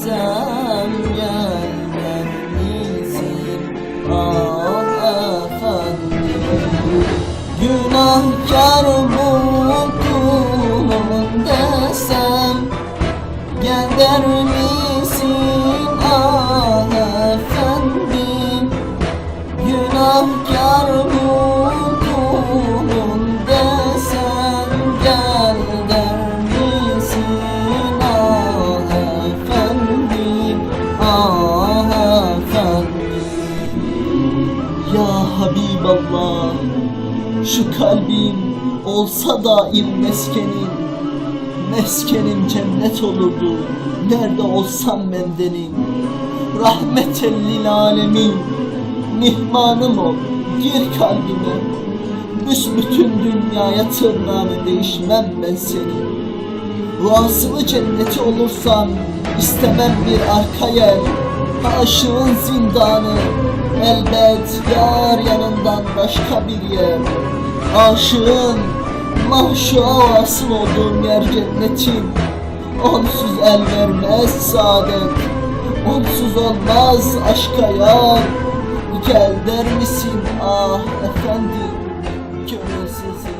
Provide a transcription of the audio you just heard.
olsam yerler misin? Al efendim Günahkar bu kulum desem Gelir misin al efendim Günahkar bu Şu kalbim olsa daim meskenin Meskenim cennet olurdu. Nerede olsam bendenim Rahmeten lil alemin. Mihmanım ol Gir kalbime. Büsbütün dünyaya tırnağını değişmem ben senin. Vasılı cenneti olursan istemem bir arka yer. Aşığın zindanı elbet yar yanından başka bir yer Aşığın mahşua vasıl olduğum yer cennetin Onsuz el vermez saadet Onsuz olmaz aşka yar Gel der misin ah efendim Gönülsüzüm